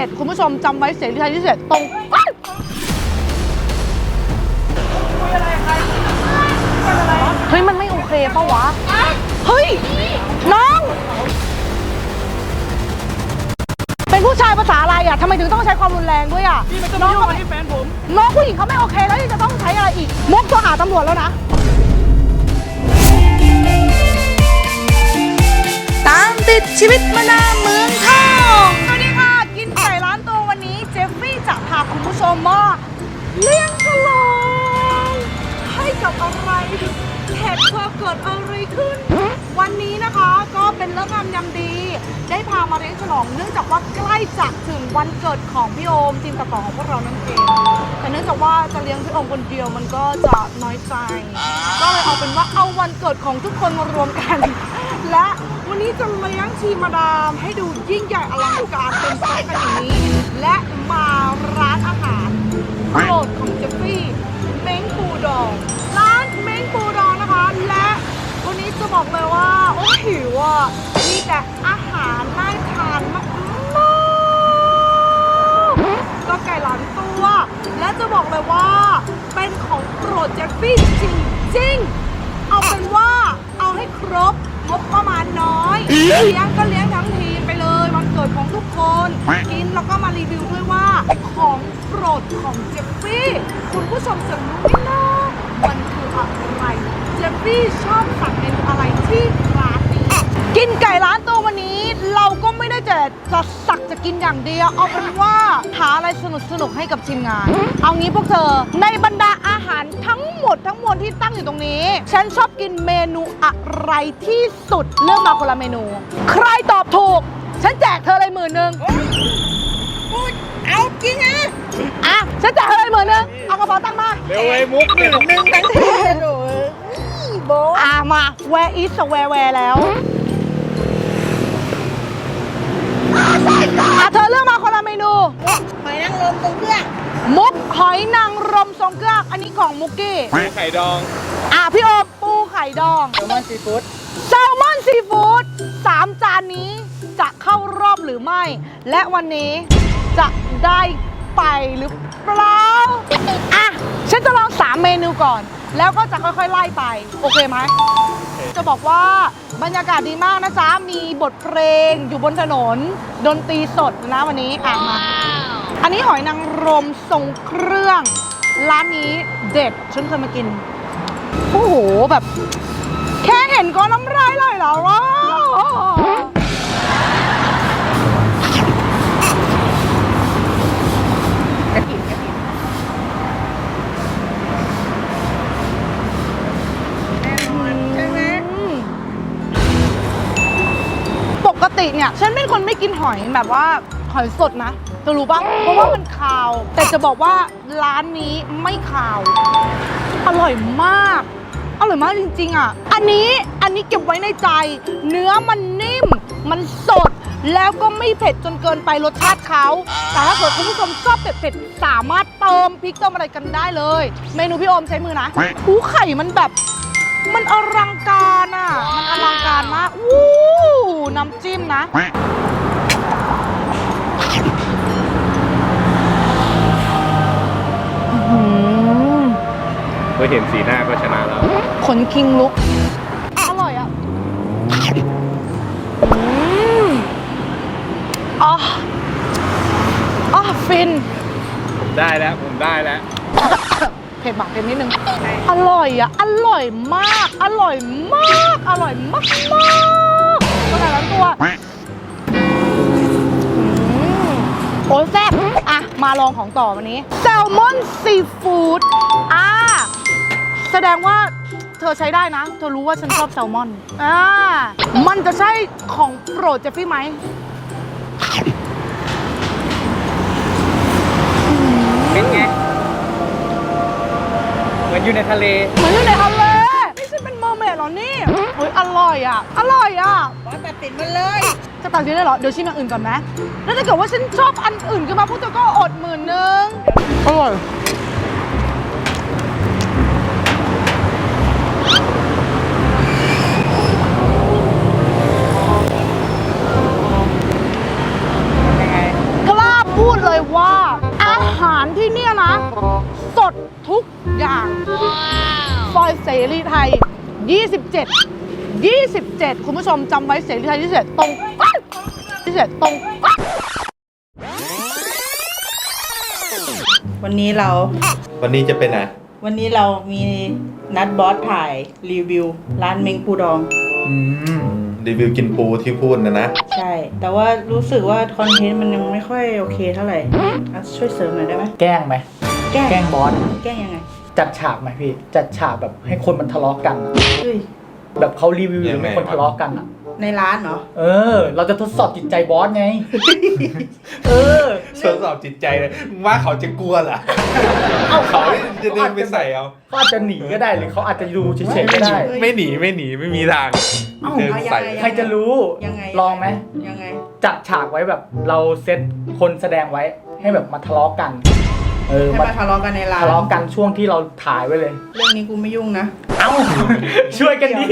7 คุณผู้ชมจำไว้เสียงที่ไทยที่เสร็จตรงอ้าวเฮ้ย มันไม่โอเคปะวะ เฮ้ย น้อง เป็นผู้ชายภาษาอะไรอะทำไมถึงต้องใช้ความรุนแรงด้วยอะ พี่ไม่ต้องน้มาองยุ่งก็กับที่แฟนผม น้องผู้หญิงเขาไม่โอเคแล้วที่จะต้องใช้อะไรอีก มุกโทรหาตำรวจแล้วนะ ตามติดชีวิตมานาเมาเลี้ยงฉลองให้กับอะไรเหตุเกิดเกิดอะไรขึ้น วันนี้นะคะก็เป็นเรื่องงามยามดี ได้พามาเลี้ยงฉลองเนื่องจากว่าใกล้จะถึงวันเกิดของพี่โอมทีมตัดต่อของพวกเรานั่นเองแต่เนื่องจากว่าจะเลี้ยงพี่โอมคนเดียวมันก็จะน้อยใจก็เลยเอาเป็นว่าเอาวันเกิดของทุกคนมารวมกัน และวันนี้จะเลี้ยงทีมาดามให้ดูยิ่งใหญ่อลังการเป็นแพ็คกันอย่างนี้ และมาร้าน โปรดของเจฟฟี่เม้งปูดองร้านเม้งปูดองนะคะ และวันนี้จะบอกเลยว่า โอ้หิวอะมีแต่อาหารน่าทานมากๆก็ไก่หลานตัว และจะบอกเลยว่า เป็นของโปรดเจฟฟี่จริงๆ เอาเป็นว่าเอาให้ครบงบประมาณน้อยเลี้ยงก็เลี้ยงทั้งทีมไปเลยวันเกิดของทุกคน กินแล้วก็มารีวิวด้วยว่าของโปร ดของเจฟฟี่คุณผู้ชมจะรู้ไหมนะมันคืออะไรเจฟฟี่ชอบสั่งเมนูอะไรที่ร้านนี้กินไก่ร้านตัววันนี้ เราก็ไม่ได้จะจะสักจะกินอย่างเดียวเอาเป็นว่าหาอะไรสนุกสนุกให้กับทีมงาน เอางี้พวกเธอในบรรดาอาหารทั้งหมดทั้งมวลที่ตั้งอยู่ตรงนี้ ฉันชอบกินเมนูอะไรที่สุดเลือกมาคนละเมนู ใครตอบถูก ฉันแจกเธอเลยหมื่นหนึ่งเอาจริงนะ อะฉันแจกเธอเลยหมื่นหนึ่งเอากระเป๋าตังค์มา เร็วไอ้มุกเนี่ยหนึ่งทันทีโอ้ยโบะอะมา where is the where where แล้วอะเธอเลือกมาคนละเมนู หอยนางรมตรงเครื่องมุกหอยนางรมทรงเครื่องอันนี้ของมุกกี้ไข่ดองอะพี่โอมปูไข่ดองแซลมอนซีฟู้ดแซลมอนซีฟู้ดสามจานนี้จะเข้ารอบหรือไม่ และวันนี้จะได้ ไปหรือเปล่าอะฉันจะลอง 3 เมนูก่อน แล้วก็จะค่อยๆไล่ไป โอเคไหมจะบอกว่าบรรยากาศดีมากนะจ๊ะ มีบทเพลงอยู่บนถนน ดนตรีสดนะวันนี้อะมาอันนี้หอยนางรมทรงเครื่อง ร้านนี้เด็ดฉันเคยมากิน โอ้โหแบบ แค่เห็นก็น้ำลายไหลแล้วว้า ติเนี่ยฉันเป็นคนไม่กินหอยแบบว่าหอยสดนะจะรู้ปะเพราะว่ามันคาว แต่จะบอกว่าร้านนี้ไม่คาว อร่อยมาก อร่อยมากจริงๆอะ อันนี้อันนี้เก็บไว้ในใจ เนื้อมันนิ่ม มันสด แล้วก็ไม่เผ็ดจนเกินไปรสชาติเขา แต่ถ้าเกิดคุณผู้ชมชอบเผ็ดๆสามารถเติมพริกเติมอะไรกันได้เลย เมนูพี่โอมใช้มือนะหูไข่มันแบบ มันอลังการอะ มันอลังการมาก อู้น้ำจิ้มนะอืมเมื่อเห็นสีหน้าก็ชนะแล้ว ขนคิงลุก อร่อยอะอืมอ๋ออ๋อฟินผมได้แล้ว ผมได้แล้ว เผ็ดบักเผ็ดนิดนึง อร่อยอะ อร่อยมาก อร่อยมาก อร่อยมากมากตัวไหนร้นตัวโอ้แซ่บอะ มาลองของต่อวันนี้ แซลมอนซีฟู้ดอ่าแสดงว่าเธอใช้ได้นะ เธอรู้ว่าฉันชอบแซลมอน อ่า มันจะใช่ของโปรดเจฟฟี่ไหมเป็นไง มือนอยู่ในทะเล เหมือนอยู่ในทะเลนี่ฉันเป็นเมอร์เมดเหรอนี่เฮ้ยอร่อยอะ อร่อยอะ บอสตัดสินมันเลย จะตัดสินได้เหรอ เดี๋ยวชิมอย่างอื่นก่อนไหมแล้วถ้าเกิดว่าฉันชอบอันอื่นขึ้นมาพวกเธอก็อดหมื่นนึงอร่อยยังไงกล้าบพูดเลยว่าอาหารที่เนี่ยนะ สดทุกอย่างซอยเสรีไทย 27 27 คุณผู้ชมจำไว้เสรีไทย27ตรง27ตรงวันนี้เรา วันนี้จะไปไหนวันนี้เรามีนัดบอสถ่ายรีวิว ร้านเมงปูดอง อืม รีวิวกินปูที่พูดนะนะ ใช่ แต่ว่ารู้สึกว่าคอนเทนต์มันยังไม่ค่อยโอเคเท่าไหร่อะช่วยเสริมหน่อยได้ไหมแกล้งไหมแกล้งแกล้งบอสแกล้งยังไงจัดฉากไหมพี่จัดฉากแบบให้คนมันทะเลาะกันอะเฮ้ย แบบเขารีวิวหยัรืองไงมีคนทะเลาะกันอะ ในร้านเหรอ เออ เราจะทดสอบจิตใจบอสไง เออ ทดสอบจิตใจเลยมึงว่าเขาจะกลัวเหรอเอาเขาจะเดินไปใส่เอา เขาอาจจะหนีก็ได้หรือเขาอาจจะดูเฉยๆก็ได้เฮ้ยไม่หนีไม่หนีไม่มีทางเอ้า เดินใส่เอายังไงใครจะรู้ยังไงลองไหมยังไง จัดฉากไว้แบบเราเซตคนแสดงไว้ให้แบบมาทะเลาะกัน เออให้มามาทะเลาะกันในร้านทะเลาะกันช่วงที่เราถ่ายไว้เลย เรื่องนี้กูไม่ยุ่งนะเอ้า ช่วยกันดิ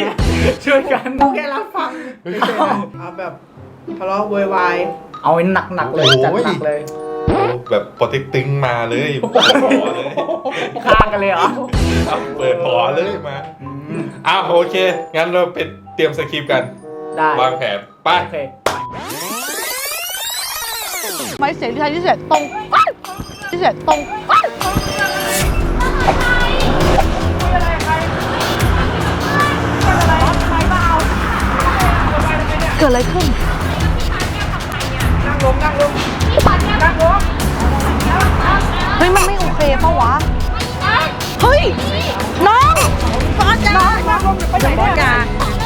ช่วยกัน กูแค่รับฟังเอาแบบทะเลาะโวยวายเอาให้หนักๆเลยจัดหนักเลย โอ้แบบปติกตึงมาเลยเปิดหอเลยฆ่ากันเลยเหรอเอาเปิดหอเลยมาอืมอ้าวโอเค งั้นเราเป็นเตรียมสคริปต์กันได้วางแผนไปโอเคไว้เสรีไทย27ตรง 27ตรงเกิดอะไรขึ้น นั่งลงนั่งลงนั่งลงเฮ้ย มันไม่โอเคปะวะ เฮ้ย น้องน้องน้องน้องไปไหนเนี่ย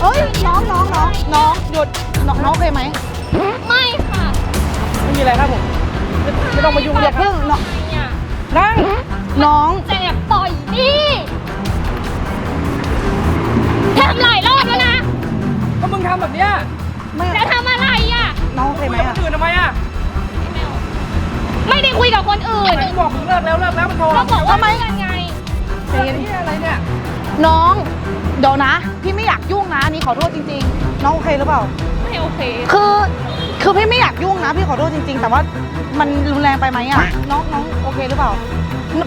เฮ้ย น้องน้องน้องน้องหยุดน้องน้องโอเคไหม ไม่ค่ะ ไม่มีอะไรครับผม ไม่ต้องมายุ่งอย่าเพิ่งน้องเนี่ยนั่งน้องแต่ปล่อยนี่ทำหลายรอบแล้วนะก็มึงทำแบบเนี้ยไม่แล้วทำอะไรอะน้องโอเคไหมคุยกับอะคนอื่นทำไมอะไม่ได้คุยกับคนอื่นมึงบอกมึงเลิกแล้วเลิกแล้วมันโทรก็บอกว่าเพื่อนไงใจเย็นนี่อะไรเนี่ยน้องเดี๋ยวนะ พี่ไม่อยากยุ่งนะอันนี่ขอโทษจริง ๆ น้องโอเคหรือเปล่าไม่โอเค คือ คือพี่ไม่อยากยุ่งนะพี่ขอโทษจริง ๆ แต่ว่ามันรุนแรงไปไหมอะน้องน้องโอเคหรือเปล่า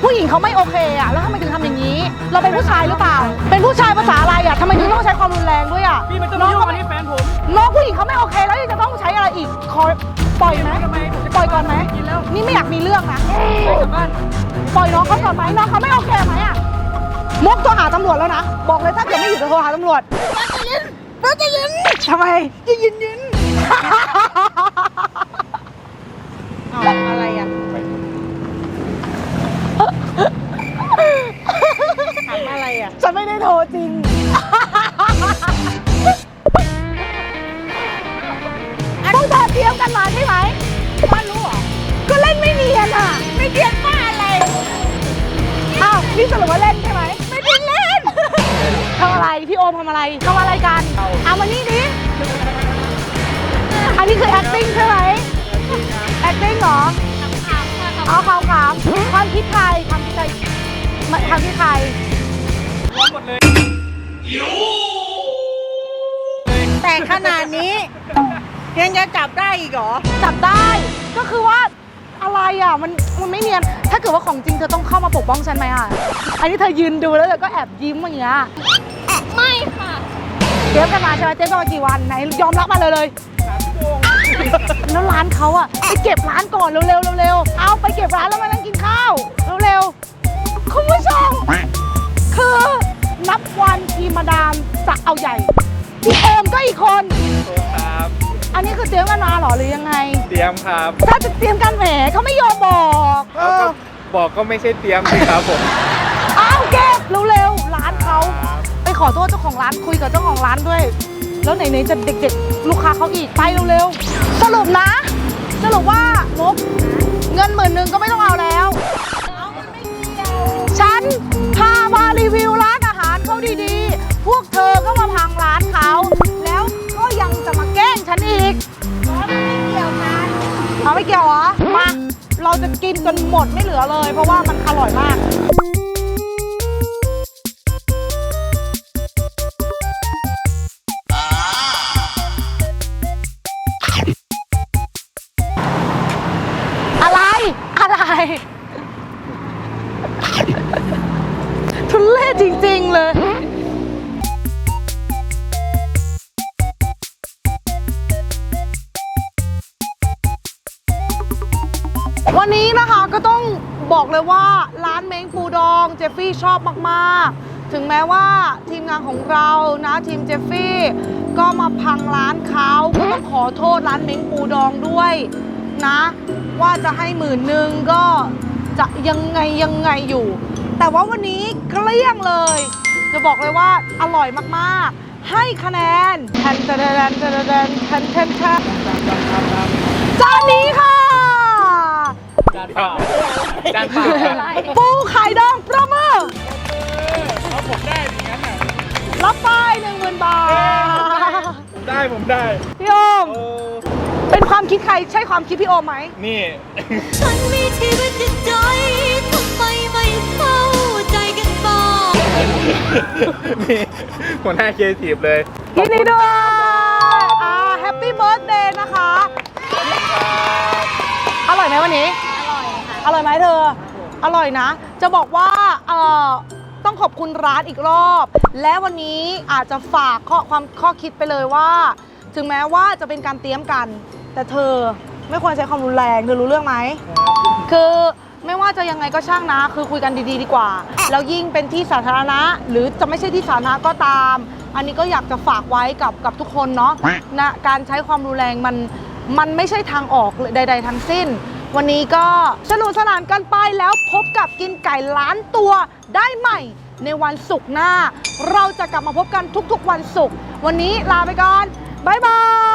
ผู้หญิงเขาไม่โอเคอะแล้วทำไมถึงทำอย่างนี้ เราเป็นผู้ชายหรือเปล่า เป็นผู้ชายภาษาอะไรอะทำไมถึงต้องใช้ความรุนแรงด้วยอะพี่ไม่ต้องน้มาองยุ่งก็อันไม่นี้แฟนผมน้องผู้หญิงเขาไม่โอเค แล้วยังจะต้องใช้อะไรอีกขอปล่อยไหมทำไมผมจะปล่อยก่อนไหมกินแล้วนี่ไม่อยากมีเรื่องนะไปกลับบ้านปล่อยน้องเขาก่อนไหมน้องเขาไม่โอเคไหมอะมุกโทรหาตำรวจแล้วนะ บอกเลยถ้าเกิดไม่อยู่จะโทรหาตำรวจเราจะยินทำไมจะยินยิน เอาอะไรอะถามอะไรอะ ฉันไม่ได้โทรจริงพวกเธอเตรียมกันมาใช่ไหมว่ารู้เหรอ ก็เล่นไม่เนียนอะ ไม่เนียนบ้าอะไร อ้าวนี่สรุปว่าเล่นใช่ไหม ไม่ได้เล่น ทำอะไร พี่โอมทำอะไรทำอะไรกัน เอามานี่ดิอันนี้ คือ acting ใช่ไหม acting เหรอเอาขาวขามความคิดใครความคิดใครมันความคิดใครแต่ขนาดนี้ยังจะจับได้อีกเหรอ จับได้ ก็คือว่าอะไรอะมันมันไม่เนียน ถ้าเกิดว่าของจริงเธอต้องเข้ามาปกป้องฉันไหมอะ อันนี้เธอยืนดูแล้วเธอก็แอบยิ้มอย่างเงี้ย ไม่ค่ะ เจ๊กันมาใช่ไหมเจ๊กันมากี่วันไหนยอมรับมาเลยเลย แล้วร้านเขาอะไปเก็บร้านก่อนเร็วๆเร็วๆเอาไปเก็บร้านแล้วมานั่งกินข้าวเร็วๆคุณผู้ชมคือนับวันทีมมาดามจะเอาใหญ่พี่เอมก็อีกคนโทรครับอันนี้คือเตรียมกันมาเหรอหรือยังไง เตรียมครับถ้าจะเตรียมกันแหมเขาไม่ยอมบอกเอแล้วก็อบอกก็ไม่ใช่เตรียมสิครับผมเอาเก็บเร็วๆร้านเขาไปขอโทษเจ้าของร้านคุยกับเจ้าของร้านด้วย แล้วไหนๆจะเด็กๆ ลูกค้าเขาอีกไปเร็วๆ สรุปนะ สรุปว่ามุกเงินหมื่นหนึ่งก็ไม่ต้องเอาแล้วฉันพามารีวิวร้านอาหารเขาดีๆ พวกเธอก็มาพังร้านเขา แล้วก็ยังจะมาแกล้งฉันอีกเอาไม่เกี่ยวเหรอมาเราจะกินจนหมดไม่เหลือเลย เพราะว่ามันอร่อยมาก ทุเล่จริง ๆ เลย วันนี้นะคะก็ต้องบอกเลยว่าร้านเม้งปูดองเจฟฟี่ชอบมากๆ ถึงแม้ว่าทีมงานของเรานะทีมเจฟฟี่ก็มาพังร้านเขาก็ต้องขอโทษร้านเม้งปูดองด้วย นะ ว่าจะให้หมื่นหนึ่งก็จะยังไงยังไงอยู่ แต่ว่าวันนี้เกลี้ยงเลย จะบอกเลยว่าอร่อยมากๆ ให้คะแนนแทนแทนแทนแทนแทนแทนแทนแทนจานนี้ค่ะจานเปล่าจานเปล่าปูไข่ดองประเมินเอาผมได้อย่างนั้นน่ะรับไปหนึ่งหมื่นบาทผมได้ผมได้พี่โอมโอ้ เป็นความคิดใครใช่ความคิดพี่โอมไหม นี่ ฉันมีชีวิตจิตใจทำไมไม่เข้าใจกันบ้างนี่หัวหน้าครีเอทีฟเลยยินดีด้วยอ่าแฮปปี้เบิร์ดเดย์นะคะ อร่อยไหมวันนี้ อร่อยค่ะ อร่อยไหมเธอ อร่อยนะ จะบอกว่า เอ่อ ต้องขอบคุณร้านอีกรอบ และวันนี้อาจจะฝากข้อความข้อคิดไปเลยว่า ถึงแม้ว่าจะเป็นการเตรียมกัน แต่เธอไม่ควรใช้ความรุนแรงเธอรู้เรื่องไหม คือไม่ว่าจะยังไงก็ช่างนะ คือคุยกันดีๆดีกว่า แล้วยิ่งเป็นที่สาธารณะ หรือจะไม่ใช่ที่สาธารณะก็ตาม อันนี้ก็อยากจะฝากไว้กับกับทุกคนเนาะนะการใช้ความรุนแรงมันมันไม่ใช่ทางออกใด ๆ ทั้งสิ้น วันนี้ก็สนุกสนานกันไปแล้วพบกับกินไก่ล้านตัวได้ใหม่ ในวันศุกร์หน้า เราจะกลับมาพบกันทุกๆวันศุกร์วันนี้ลาไปก่อนบ๊ายบาย